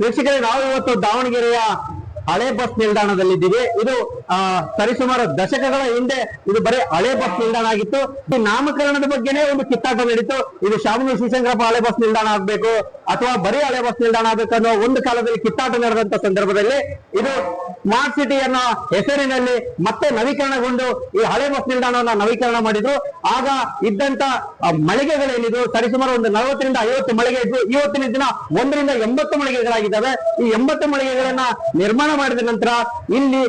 ವೀಕ್ಷಕರೇ ನಾವು ಇವತ್ತು ದಾವಣಗೆರೆಯ ಹಳೆ ಬಸ್ ನಿಲ್ದಾಣದಲ್ಲಿದ್ದೀವಿ. ಇದು ಆ, ಸರಿಸುಮಾರು ದಶಕಗಳ ಹಿಂದೆ ಇದು ಬರೀ ಹಳೆ ಬಸ್ ನಿಲ್ದಾಣ ಆಗಿತ್ತು. ಈ ನಾಮಕರಣದ ಬಗ್ಗೆನೇ ಒಂದು ಕಿತ್ತಾಟ ನಡೀತು. ಇದು ಶಾಮನೂರು ಶಿವಶಂಕರಪ್ಪ ಹಳೆ ಬಸ್ ನಿಲ್ದಾಣ ಆಗ್ಬೇಕು. ಅಥವಾ ಬರೀ ಹಳೆ ಬಸ್ ನಿಲ್ದಾಣ ಅನ್ನೋ ಒಂದು ಕಾಲದಲ್ಲಿ ಕಿತ್ತಾಟ ನಡೆದಂತ ಸಂದರ್ಭದಲ್ಲಿ ಇದು ಸ್ಮಾರ್ಟ್ ಸಿಟಿ ಅನ್ನೋ ಹೆಸರಿನಲ್ಲಿ ಮತ್ತೆ ನವೀಕರಣಗೊಂಡು ಈ ಹಳೆ ಬಸ್ ನಿಲ್ದಾಣವನ್ನ ನವೀಕರಣ ಮಾಡಿದ್ರು. ಆಗ ಇದ್ದಂತ ಮಳಿಗೆಗಳೇನಿದ್ರು ಮಳಿಗೆಗಳೇನಿದು ಸರಿಸುಮಾರು ಒಂದು ನಲವತ್ತರಿಂದ ಐವತ್ತು ಮಳಿಗೆ ಇದ್ವು. ಇವತ್ತಿನ ದಿನ ಒಂದರಿಂದ ಎಂಬತ್ತು ಮಳಿಗೆಗಳಾಗಿದ್ದಾವೆ. ಈ ಎಂಬತ್ತು ಮಳಿಗೆಗಳನ್ನ ನಿರ್ಮಾಣ ಮಾಡಿದ ನಂತರ ಇಲ್ಲಿ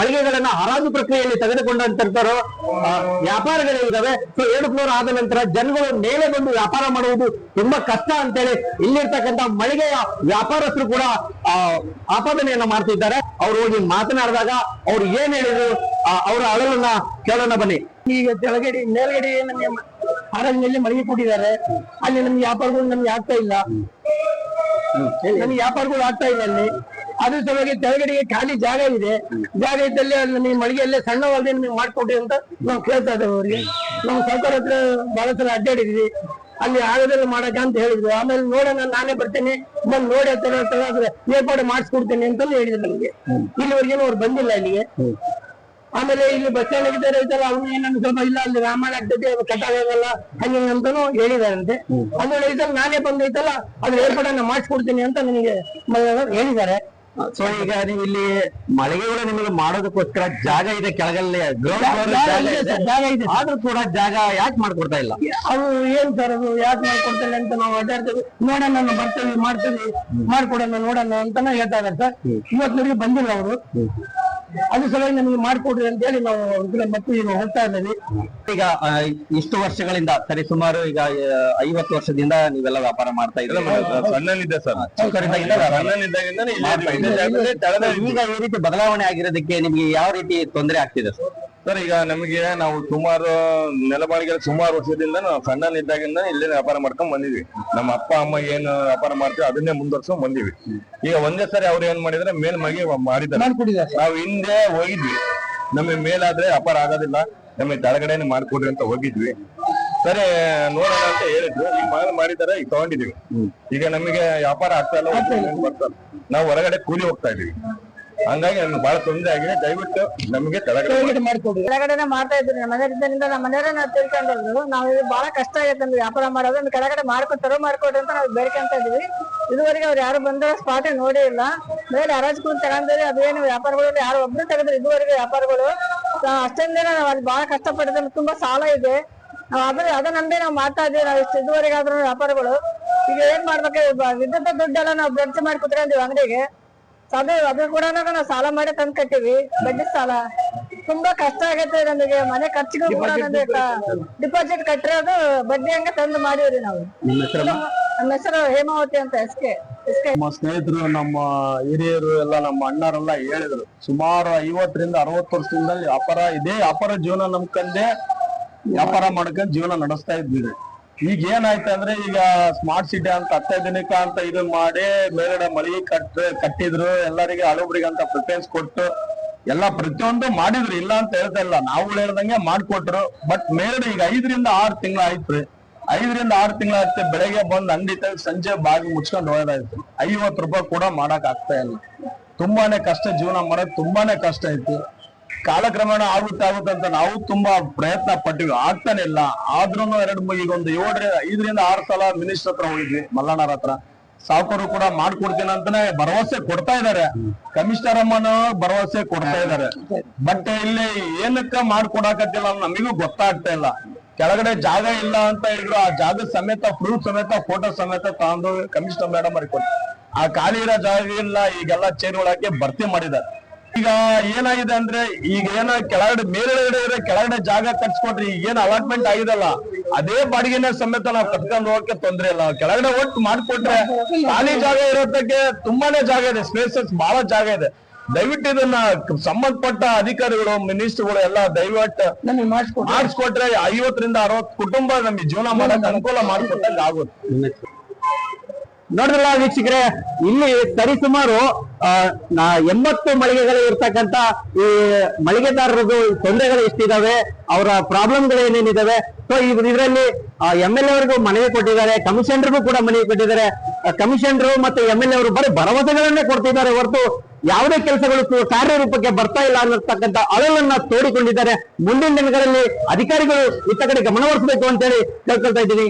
ಮಳಿಗೆಗಳನ್ನ ಹರಾಜು ಪ್ರಕ್ರಿಯೆಯಲ್ಲಿ ತೆಗೆದುಕೊಂಡಂತರು ವ್ಯಾಪಾರಗಳಿದ್ದಾವೆ ಸೊ ಏಳು ಫ್ಲೋರ್ ಆದ ನಂತರ ಜನಗಳು ಮೇಲೆ ಬಂದು ವ್ಯಾಪಾರ ಮಾಡುವುದು ತುಂಬಾ ಕಷ್ಟ ಅಂತೇಳಿ ಇಲ್ಲಿರ್ತಕ್ಕಂಥ ಮಳಿಗೆಯ ವ್ಯಾಪಾರಸ್ಥರು ಕೂಡ ಆಪಾದನೆಯನ್ನ ಮಾಡ್ತಿದ್ದಾರೆ. ಅವ್ರು ಹೋಗಿ ಮಾತನಾಡಿದಾಗ ಅವ್ರು ಏನ್ ಹೇಳಿದ್ರು ಅವರ ಅಳಲನ್ನ ಕೇಳೋಣ ಬನ್ನಿ. ಈಗ ಕೆಳಗಡೆ, ಮೇಲ್ಗಡೆ ನಮಗೆ ಅರಣ್ಯದಲ್ಲಿ ಮಳಿಗೆ ಕೊಟ್ಟಿದ್ದಾರೆ. ಅಲ್ಲಿ ನಮ್ಗೆ ವ್ಯಾಪಾರಗಳು ನಮ್ಗೆ ಆಗ್ತಾ ಇಲ್ಲ. ನಮ್ಗೆ ವ್ಯಾಪಾರಗಳು ಆಗ್ತಾ ಇಲ್ಲ ಅಲ್ಲಿ. ಅದ್ರ ಸಲುವಾಗಿ ತೆಳಗಡೆಗೆ ಖಾಲಿ ಜಾಗ ಇದೆ. ಜಾಗ ಇದ್ದಲ್ಲಿ ಅಲ್ಲಿ ಮಳಿಗೆಯಲ್ಲೇ ಸಣ್ಣ ಹೊಲದೆ ನಿಮಗೆ ಮಾಡ್ಕೊಡಿ ಅಂತ ನಾವು ಕೇಳ್ತಾ ಇದ್ದೇವೆ ಅವ್ರಿಗೆ. ನಾವು ಸರ್ಕಾರ ಹತ್ರ ಬಹಳ ಸಲ ಅಡ್ಡಾಡಿದ್ವಿ ಅಲ್ಲಿ ಆಗದಲ್ಲಿ ಮಾಡಕ ಅಂತ ಹೇಳಿದ್ರು. ಆಮೇಲೆ ನೋಡೋಣ ನಾನೇ ಬರ್ತೇನೆ ಬಂದ್ ನೋಡಿ ಆದ್ರೆ ಏರ್ಪಾಡು ಮಾಡಿಸ್ಕೊಡ್ತೇನೆ ಅಂತ ಹೇಳಿದ್ರು ನಮ್ಗೆ. ಇಲ್ಲಿವರೆಗೇನು ಅವ್ರು ಬಂದಿಲ್ಲ ಇಲ್ಲಿಗೆ. ಆಮೇಲೆ ಇಲ್ಲಿ ಬಸ್ ಸ್ಟ್ಯಾಂಡ್ ಇದ್ದಾರೆ ಐತಲ್ಲ ಅವ್ನು ಏನನ್ನು ಸ್ವಲ್ಪ ಇಲ್ಲ ಅಲ್ಲಿ ರಾಮಾಯಣ ಆಗ್ತೈತೆ ಕಟ್ಟಾಗಲ್ಲ ಹಂಗೆ ಹಿಂಗೆ ಅಂತಾನು ಹೇಳಿದಾರಂತೆ. ಅಂದ್ರೆ ಐತಲ್ಲ ನಾನೇ ಬಂದೈತಲ್ಲ ಅದ್ರ ಏರ್ಪಾಡನ್ನ ಮಾಡಿಸ್ಕೊಡ್ತೀನಿ ಅಂತ ನನಗೆ ಹೇಳಿದ್ದಾರೆ. ಸೊ ಈಗ ನೀವು ಇಲ್ಲಿ ಮಳಿಗೆಗಳು ನಿಮಗೆ ಮಾಡೋದಕ್ಕೋಸ್ಕರ ಜಾಗ ಇದೆ ಕೆಳಗಲ್ಲಿ. ಗ್ರೌಂಡ್ ಆದ್ರೂ ಕೂಡ ಜಾಗ ಯಾಕೆ ಮಾಡ್ಕೊಡ್ತಾ ಇಲ್ಲ? ಅದು ಏನ್ ಸರ್ ಅದು ಯಾಕೆ ಮಾಡ್ಕೊಡ್ತಾರೆ ಅಂತ ನಾವು ಅಡ್ಡಾಡ್ತೇವೆ. ನೋಡೋಣ ನಾನು ಬರ್ತೇವೆ ಮಾಡ್ತೇವೆ ಮಾಡ್ಕೊಡೋಣ ನೋಡೋಣ ಅಂತಾನೆ ಹೇಳ್ತಾ ಇದ್ದಾರೆ ಸರ್. ಇವತ್ತು ಬಂದಿಲ್ಲ ಅವರು. ಅದು ಸಲುವಾಗಿ ನಮಗೆ ಮಾಡ್ಕೊಡ್ರಿ ಅಂತ ಹೇಳಿ ನಾವು ಇದನ್ನ ಮತ್ತೆ ಈಗ ಹೋಗ್ತಾ ಇದ್ದೀವಿ. ಈಗ ಆ, ಇಷ್ಟು ವರ್ಷಗಳಿಂದ ಸರಿ ಸುಮಾರು ಈಗ ಆ, ಐವತ್ತು ವರ್ಷದಿಂದ ನೀವೆಲ್ಲ ವ್ಯಾಪಾರ ಮಾಡ್ತಾ ಇದ್ರೆ ಸಣ್ಣನಿದ್ದೆ ಸರ್ ವ್ಯಾಪಾರ ಮಾಡ್ತಾ. ಈಗ ಈ ರೀತಿ ಬದಲಾವಣೆ ಆಗಿರೋದಕ್ಕೆ ನಿಮ್ಗೆ ಯಾವ ರೀತಿ ತೊಂದರೆ ಆಗ್ತಿದೆ ಸರ್? ಸರ್ ಈಗ ನಮಗೆ ನಾವು ಸುಮಾರು ನೆಲಬಾಳಿಗೆ ಸುಮಾರು ವರ್ಷದಿಂದ ನಾವು ಸಣ್ಣನಿದ್ದಾಗಿಂದ ಇಲ್ಲೇ ವ್ಯಾಪಾರ ಮಾಡ್ಕೊಂಡ್ ಬಂದಿದ್ವಿ. ನಮ್ಮ ಅಪ್ಪ ಅಮ್ಮ ಏನು ವ್ಯಾಪಾರ ಮಾಡ್ತೀವಿ ಅದನ್ನೇ ಮುಂದುವರ್ಸ್ಕೊಂಡ್ ಬಂದಿವಿ ಈಗ ಒಂದೇ ಸರಿ ಅವ್ರು ಏನ್ ಮಾಡಿದ್ರೆ ಮೇಲ್ ಮಗಿ ಮಾಡಿದ್ದಾರೆ ನಾವು ಹಿಂದೆ ಹೋಗಿದ್ವಿ. ನಮಗೆ ಮೇಲಾದ್ರೆ ವ್ಯಾಪಾರ ಆಗೋದಿಲ್ಲ. ನಮಗೆ ಕೆಳಗಡೆನೆ ಮಾಡ್ಕೊಡ್ರಿ ಅಂತ ಹೋಗಿದ್ವಿ. ಸರಿ ನೋಡೋಣ ಅಂತ ಹೇಳಿದ್ರು. ಈಗ ಮಾಲ್ ಮಾಡಿದಾರೆ ಈಗ ತಗೊಂಡಿದೀವಿ ಈಗ ನಮಗೆ ವ್ಯಾಪಾರ ಆಗ್ತಾ ಇಲ್ಲ. ನಾವು ಹೊರಗಡೆ ಕೂಲಿ ಹೋಗ್ತಾ ಇದೀವಿ ಹಂಗಾಗಿ ನಮ್ಗೆ ಬಹಳ ತೊಂದರೆ ಆಗಿದೆ. ದಯವಿಟ್ಟು ನಮಗೆ ಕೆಳಗಡೆ ಕೆಳಗಡೆ ಮಾಡ್ಕೊಡ್ರಿ ಕೆಳಗಡೆನೆ ಮಾಡ್ತಾ ಇದ್ರಿ ನಮ್ಮ ಮನೆಯಿಂದ ನಮ್ಮ ಮನೆಯವರೇ ನಾವು ತಿಳ್ಕೊಂಡ್ರು ನಾವು ಇದು ಬಹಳ ಕಷ್ಟ ಆಗೈತೆ ನಮ್ಗೆ ವ್ಯಾಪಾರ ಮಾಡೋದು. ಒಂದು ಕೆಳಗಡೆ ಮಾಡ್ಕೊತಾರೋ ಮಾಡ್ಕೊಡ್ರಿ ಅಂತ ನಾವು ಬೇಡ್ಕೊಂತ ಇದೀವಿ ಇದುವರೆಗೆ ಅವ್ರು ಯಾರು ಬಂದ ಸ್ಪಾಟ್ ನೋಡೇ ಇಲ್ಲ. ಮೇಲೆ ಹರಾಜ್ ಕೂಡ ತಗೊಂಡ್ರಿ ಅದೇನು ವ್ಯಾಪಾರಗಳು ಯಾರು ಒಬ್ರು ತೆಗೆದ್ರೆ. ಇದುವರೆಗೆ ವ್ಯಾಪಾರಗಳು. ಅಷ್ಟೊಂದೇ ಅಷ್ಟೊಂದಿನ ನಾವು ಅಲ್ಲಿ ಬಹಳ ನಮ್ಗೆ ತುಂಬಾ ಸಾಲ ಇದೆ. ನಾವು ಅದ್ರ ಅದ ನಂಬಿ ನಾವು ಮಾಡ್ತಾ ಇದೀವಿ ನಾವು ಇಷ್ಟು ಇದುವರೆಗೆ ಆದ್ರೂ ವ್ಯಾಪಾರಗಳು. ಈಗ ಏನ್ ಮಾಡ್ಬೇಕು? ವಿದ್ಯುತ್ ದುಡ್ಡೆಲ್ಲ ನಾವು ಖರ್ಚು ಮಾಡಿ ಕುತ್ಕೊಂಡಿವಿ ಅಂಗಡಿಗೆ. ಅದೇ ಅದು ಕೂಡ ನಾವು ಸಾಲ ಮಾಡಿ ತಂದ್ ಕಟ್ಟಿವಿ ಬಡ್ಡಿ ಸಾಲ. ತುಂಬಾ ಕಷ್ಟ ಆಗೈತೆ ನಮಗೆ. ಮನೆ ಖರ್ಚಿಗೂ ಕೂಡ ನಮಗೆ ಡಿಪಾಸಿಟ್ ಕಟ್ಟಿರೋದು ಬಡ್ಡಿ ಹಂಗ ತಂದು ಮಾಡಿವ್ರಿ ನಾವು. ನಿಮ್ಮ ಹೆಸರು? ಹೇಮಾವತಿ ಅಂತ ಎಸ್ಕೆ ನಮ್ಮ ಸ್ನೇಹಿತರು ನಮ್ಮ ಹಿರಿಯರು ಎಲ್ಲ ನಮ್ಮ ಅಣ್ಣರೆಲ್ಲ ಹೇಳಿದ್ರು. ಸುಮಾರು ಐವತ್ತರಿಂದ ಅರವತ್ತು ವರ್ಷದಿಂದ ವ್ಯಾಪಾರ ಇದೇ. ವ್ಯಾಪಾರ ಜೀವನ ನಮ್ಕಂದೇ ವ್ಯಾಪಾರ ಮಾಡ್ಕೊಂಡ್ ಜೀವನ ನಡೆಸ್ತಾ ಇದ್ವಿ ಈಗ ಏನಾಯ್ತು ಅಂದ್ರೆ ಈಗ ಸ್ಮಾರ್ಟ್ ಸಿಟಿ ಅಂತ ಅತ್ಯಾಧುನಿಕ ಅಂತ ಇದು ಮಾಡಿ ಮೇಲ್ಗಡೆ ಮಳಿಗೆ ಕಟ್ ಕಟ್ಟಿದ್ರು, ಎಲ್ಲರಿಗೆ ಅಂತ ಪ್ರಿಫರೆನ್ಸ್ ಕೊಟ್ಟು ಎಲ್ಲ ಪ್ರತಿಯೊಂದು ಮಾಡಿದ್ರು. ಇಲ್ಲ ಅಂತ ಹೇಳ್ತಾ ಇಲ್ಲ. ನಾವು ಹೇಳ್ದಂಗೆ ಮಾಡ್ಕೊಟ್ರು. ಬಟ್ ಮೇಲ್ಗಡೆ ಈಗ ಐದರಿಂದ ಆರು ತಿಂಗಳ ಆಯ್ತ್ರಿ ಐದರಿಂದ ಆರು ತಿಂಗಳಾಯ್ತು. ಬೆಳಗ್ಗೆ ಬಂದು ಅಂಗಡಿ ತೆಗೆದು ಸಂಜೆ ಬಾಗಿ ಮುಚ್ಕೊಂಡು ಹೋಗೋದಾಯ್ತು. ಐವತ್ತು ರೂಪಾಯಿ ಕೂಡ ಮಾಡಕ್ ಆಗ್ತಾ ಇಲ್ಲ. ತುಂಬಾನೇ ಕಷ್ಟ. ಜೀವನ ಮಾಡಕ್ ತುಂಬಾನೇ ಕಷ್ಟ ಐತಿ. ಕಾಲಕ್ರಮೇಣ ಆಗುತ್ತೆ ಆಗುತ್ತೆ ಅಂತ ನಾವು ತುಂಬಾ ಪ್ರಯತ್ನ ಪಟ್ಟಿವಿ. ಆಗ್ತಾನೆ ಇಲ್ಲ. ಆದ್ರೂ ಎರಡು ಈಗ ಒಂದು ಏಳರಿಂದ ಐದರಿಂದ ಆರು ಸಲ ಮಿನಿಸ್ಟರ್ ಹತ್ರ ಹೋಗಿದ್ವಿ ಮಲ್ಲಣ್ಣರ ಹತ್ರ. ಸಾವುಕರು ಕೂಡ ಮಾಡ್ಕೊಡ್ತೀನಿ ಅಂತಾನೆ ಭರವಸೆ ಕೊಡ್ತಾ ಇದಾರೆ. ಕಮಿಷನರ್ ಅಮ್ಮನ ಭರವಸೆ ಕೊಡ್ತಾ ಇದಾರೆ. ಬಟ್ ಇಲ್ಲಿ ಏನಕ್ಕ ಮಾಡ್ಕೊಡಕತ್ತಿಲ್ಲ ನಮಿಗೂ ಗೊತ್ತಾಗ್ತಾ ಇಲ್ಲ. ಕೆಳಗಡೆ ಜಾಗ ಇಲ್ಲ ಅಂತ ಹೇಳಿದ್ರು, ಆ ಜಾಗ ಸಮೇತ ಪ್ರೂಫ್ ಸಮೇತ ಫೋಟೋ ಸಮೇತ ತಗೊಂಡು ಕಮಿಷನರ್ ಮೇಡಮ್ ಅವ್ರಿಗೆ ಆ ಖಾಲಿ ಇರೋ ಜಾಗ ಇಲ್ಲ, ಈಗೆಲ್ಲ ಚೇರ್ ಒಳಗೆ ಭರ್ತಿ ಮಾಡಿದ್ದಾರೆ. ಈಗ ಏನಾಗಿದೆ ಅಂದ್ರೆ ಈಗ ಏನ ಕೆಳಗಡೆ ಮೇಲ್ಗಡೆ ಇರೋ ಕೆಳಗಡೆ ಜಾಗ ಕಟ್ಸ್ಕೊಟ್ರಿ ಈಗ ಏನ್ ಅಲಾಟ್ಮೆಂಟ್ ಆಗಿದಲ್ಲ ಅದೇ ಬಾಡಿಗೆನ ಸಮೇತ ನಾವ್ ಕಟ್ಕೊಂಡು ಹೋಗಕ್ಕೆ ತೊಂದ್ರೆ ಇಲ್ಲ. ಕೆಳಗಡೆ ಒಟ್ಟು ಮಾಡ್ಕೊಟ್ರೆ ಖಾಲಿ ಜಾಗ ಇರೋದಕ್ಕೆ ತುಂಬಾನೇ ಜಾಗ ಇದೆ ಸ್ಪೇಸಸ್ ಬಹಳ ಜಾಗ ಇದೆ. ದಯವಿಟ್ಟು ಇದನ್ನ ಸಂಬಂಧಪಟ್ಟ ಅಧಿಕಾರಿಗಳು ಮಿನಿಸ್ಟರ್ಗಳು ಎಲ್ಲ ದಯವಿಟ್ಟು ಮಾಡಿಸ್ಕೊಟ್ರೆ ಐವತ್ತರಿಂದ ಅರವತ್ತು ಕುಟುಂಬ ನಮ್ಗೆ ಜೀವನ ಮಾಡಕ್ ಅನುಕೂಲ ಮಾಡಿಕೊಟ್ಟಂಗೆ ಆಗುತ್ತೆ. ನೋಡಿದ್ರಲ್ಲ ವೀಕ್ಷಕರೇ, ಇಲ್ಲಿ ಸರಿಸುಮಾರು ಎಂಬತ್ತು ಮಳಿಗೆಗಳು ಇರ್ತಕ್ಕಂತ ಈ ಮಳಿಗೆದಾರರದು ತೊಂದರೆಗಳು ಎಷ್ಟಿದಾವೆ, ಅವರ ಪ್ರಾಬ್ಲಮ್ಗಳು ಏನೇನಿದಾವೆ. ಸೊ ಇದರಲ್ಲಿ ಎಂ ಎಲ್ ಎವರೆಗೂ ಮನವಿ ಕೊಟ್ಟಿದ್ದಾರೆ, ಕಮಿಷನರ್ಗೂ ಕೂಡ ಮನವಿ ಕೊಟ್ಟಿದ್ದಾರೆ. ಕಮಿಷನರು ಮತ್ತೆ ಎಂ ಎಲ್ ಅವರು ಬರೀ ಭರವಸೆಗಳನ್ನೇ ಕೊಡ್ತಿದ್ದಾರೆ ಹೊರತು ಯಾವುದೇ ಕೆಲಸಗಳು ಕಾರ್ಯರೂಪಕ್ಕೆ ಬರ್ತಾ ಇಲ್ಲ ಅನ್ನತಕ್ಕಂತ ಅಳಲನ್ನ ತೋಡಿಕೊಂಡಿದ್ದಾರೆ. ಮುಂದಿನ ದಿನಗಳಲ್ಲಿ ಅಧಿಕಾರಿಗಳು ಇತ್ತ ಕಡೆ ಅಂತ ಅಂತೇಳಿ ಕೇಳ್ಕೊಳ್ತಾ ಇದ್ದೀನಿ.